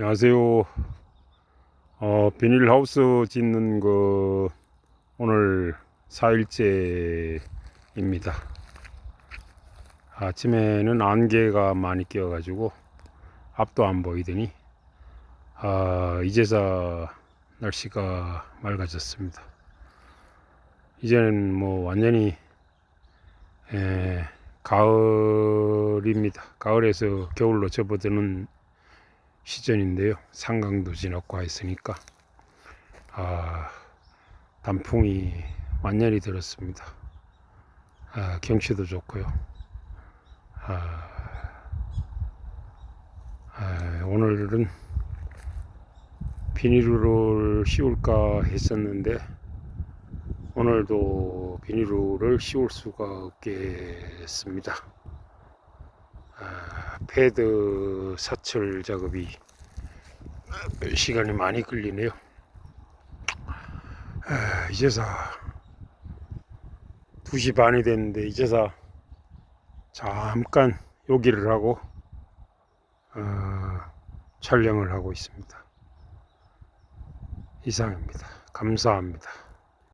안녕하세요. 어, 비닐하우스 짓는 거 오늘 4일째입니다. 아침에는 안개가 많이 끼어가지고 앞도 안 보이더니 아, 이제서 날씨가 맑아졌습니다. 이제는 뭐 완전히 에, 가을입니다. 가을에서 겨울로 접어드는 시즌인데요. 상강도 지났고 했으니까 아, 단풍이 완전히 들었습니다. 아, 경치도 좋고요. 아, 아, 오늘은 비닐을 씌울까 했었는데 오늘도 비닐을 씌울 수가 없겠습니다. 아, 패드 사철 작업이 시간이 많이 걸리네요. 아, 이제서 2시 반이 됐는데 이제서 잠깐 요기를 하고 어, 촬영을 하고 있습니다. 이상입니다. 감사합니다.